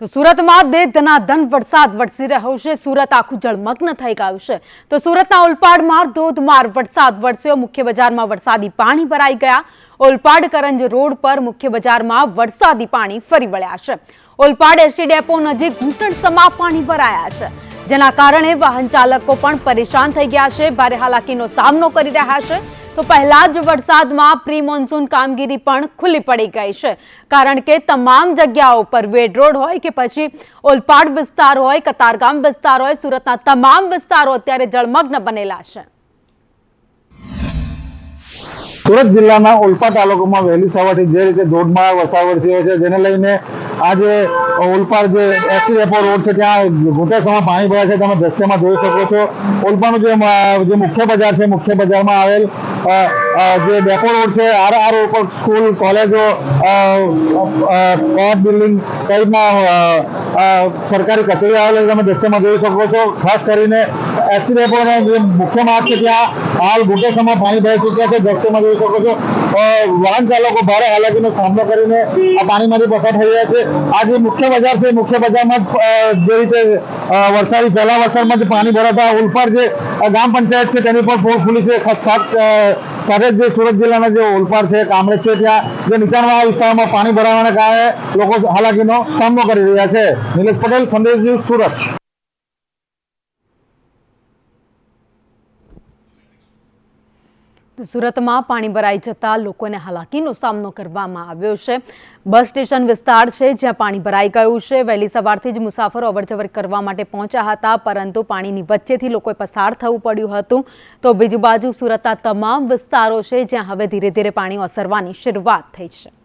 તો સુરતમાં દે ધનાધન વરસાદ વરસી રહ્યો છે. સુરત આખું જળમગ્ન થઈ ગયું છે. તો સુરતના ઓલપાડમાં ધોધમાર વરસાદ વરસ્યો. મુખ્ય બજારમાં વરસાદી પાણી ભરાઈ ગયા. ઓલપાડ કરંજ રોડ પર મુખ્ય બજારમાં વરસાદી પાણી ફરી વળ્યા છે. ઓલપાડ એસટી ડેપો નજીક ઘૂંટણસમા પાણી ભરાયા છે. જેના કારણે વાહન ચાલકો પણ પરેશાન થઈ ગયા છે. ભારે હાલાકીનો સામનો કરી રહ્યા છે. તો પહેલા જ વરસાદમાં પ્રી મોન્સૂન કામગીરી પણ ખુલ્લી પડી ગઈ છે. કારણ કે તમામ જગ્યાઓ પર વેડ હોય કે પછી ઓલપાડ વિસ્તાર હોય, કતારગામ વિસ્તાર હોય, સુરતના તમામ વિસ્તારો અત્યારે જળમગ્ન બનેલા છે. સુરત જિલ્લાના ઓલપા તાલુકામાં વહેલી સવારથી જે રીતે ધોધમાર વરસાદ વરસ્યો છે, જેને લઈને આજે ઓલપાડ જે એસટી ડેપો રોડ છે, ત્યાં ઘૂંટેસામાં પાણી ભરાય છે. તમે દ્રશ્યમાં જોઈ શકો છો ઓલપાનું જે મુખ્ય બજાર છે, મુખ્ય બજારમાં આવેલ જે ડેપો રોડ છે આર આ રોડ પર સ્કૂલ કોલેજો કોર્ટ બિલ્ડિંગ સહિતના સરકારી કચેરી આવેલી તમે દ્રશ્યમાં જોઈ શકો છો. ખાસ કરીને એસટી ડેપોનો જે મુખ્ય માર્ગ છે ત્યાં હાલ ઘૂંટણસમાં પાણી ભરાઈ ચૂક્યા છે. દ્રશ્યમાં જોઈ શકો છો. વાહન ચાલકો ભારે હાલાકીનો સામનો કરીને આ પાણીમાંથી પસાર થઈ રહ્યા છે. આ જે મુખ્ય બજાર છે મુખ્ય બજારમાં જે રીતે વરસાદી પહેલા વરસાદમાં જે પાણી ભરાતા ઓલપાડ જે ગ્રામ પંચાયત છે તેની પણ પોલ ખુલી છે. સાત, સાથે જે સુરત જિલ્લાના જે ઓલપાડ છે, કામરેજ છે, ત્યાં જે નીચાણવાળા વિસ્તારમાં પાણી ભરાવાના કારણે લોકો હાલાકીનો સામનો કરી રહ્યા છે. નિલેશ પટેલ, સંદેશ ન્યૂઝ સુરત. સુરતમાં પાણી ભરાઈ જતા લોકોને હાલાકીનો સામનો કરવામાં આવ્યો છે. બસ સ્ટેશન વિસ્તાર છે જ્યાં પાણી ભરાઈ ગયું છે. વહેલી સવારથી જ મુસાફરો અવરજવર કરવા માટે પહોંચ્યા હતા, પરંતુ પાણીની વચ્ચેથી લોકોએ પસાર થવું પડ્યું હતું. તો બીજી બાજુ સુરતના તમામ વિસ્તારો છે જ્યાં હવે ધીરે ધીરે પાણી ઓસરવાની શરૂઆત થઈ છે.